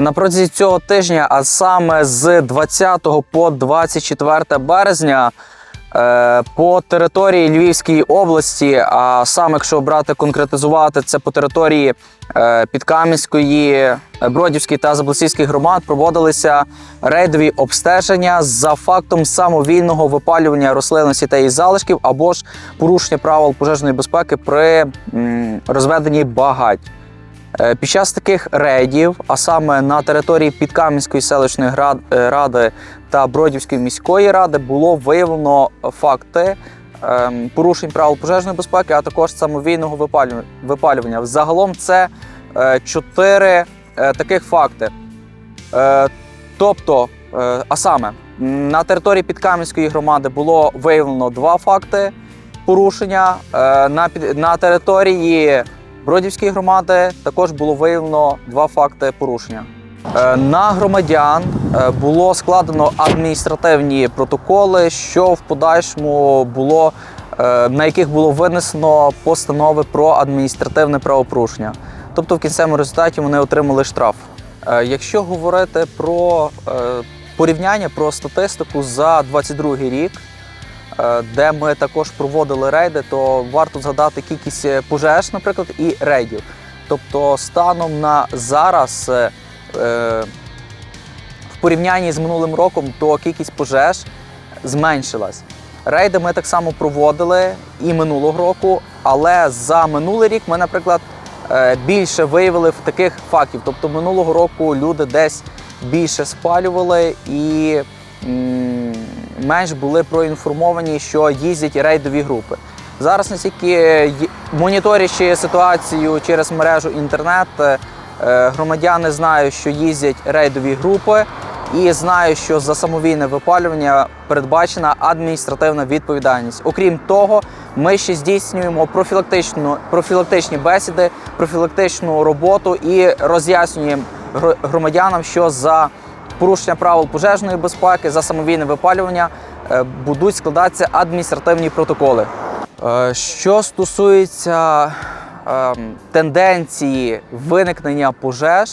На протязі цього тижня, а саме з 20 по 24 березня, е, по території Львівської області, а саме, якщо брати конкретизувати, це по території е, Підкам'янської, е, Бродівської та Заблисівських громад проводилися рейдові обстеження за фактом самовільного випалювання рослинності та її залишків або ж порушення правил пожежної безпеки при розведенні багать. Е, Під час таких рейдів, а саме на території Підкам'янської селищної е, ради та Бродівської міської ради, було виявлено факти ем, порушень правил пожежної безпеки, а також самовільного випалю- випалювання. Загалом це е, чотири таких факти. Тобто, а саме, на території Підкам'янської громади було виявлено два факти порушення. На, на території Бродівської громади також було виявлено два факти порушення. Е, На громадян е, було складено адміністративні протоколи, що в подальшому було е, на яких було винесено постанови про адміністративне правопорушення. Тобто, в кінцевому результаті вони отримали штраф. Якщо говорити про порівняння про статистику за 22 рік, де ми також проводили рейди, то варто згадати кількість е, пожеж, наприклад, і рейдів. Тобто, станом на зараз, е, е, в порівнянні з минулим роком, то кількість пожеж зменшилась. Рейди ми так само проводили і минулого року, але за минулий рік ми, наприклад, е, більше виявили таких фактів. Тобто минулого року люди десь більше спалювали і менш були проінформовані, що їздять рейдові групи. Зараз настільки моніторячи ситуацію через мережу інтернет, е, громадяни знають, що їздять рейдові групи, і знають, що за самовільне випалювання передбачена адміністративна відповідальність. Окрім того, ми ще здійснюємо профілактичну, профілактичні бесіди, профілактичну роботу і роз'яснюємо громадянам, що за порушення правил пожежної безпеки, за самовільне випалювання е, будуть складатися адміністративні протоколи. Е, Що стосується ем, тенденції виникнення пожеж,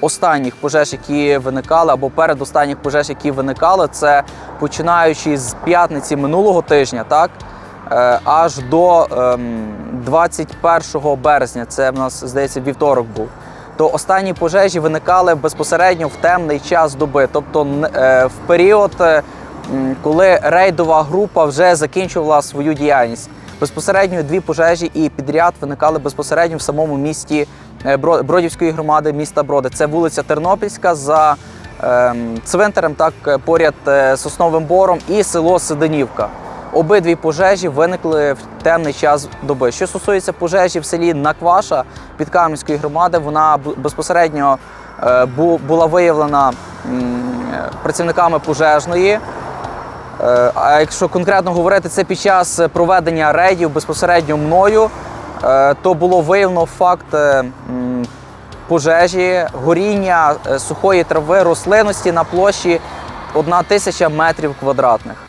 останніх пожеж, які виникали, або передостанніх пожеж, які виникали, це починаючи з п'ятниці минулого тижня, так е, аж до ем, 21 березня, це в нас здається вівторок був. То останні пожежі виникали безпосередньо в темний час доби, тобто е, в період, е, коли рейдова група вже закінчувала свою діяльність. Безпосередньо дві пожежі і підряд виникали безпосередньо в самому місті е, Бродівської громади міста Броди. Це вулиця Тернопільська за ем, цвинтарем, так поряд Сосновим Бором і село Сиденівка. Обидві пожежі виникли в темний час доби. Що стосується пожежі в селі Накваша Підкам'янської громади, вона безпосередньо е, була виявлена працівниками пожежної. Е, А якщо конкретно говорити, це під час проведення рейдів безпосередньо мною, е, то було виявлено факт пожежі, горіння сухої трави, рослинності на площі 1 тисяча метрів квадратних.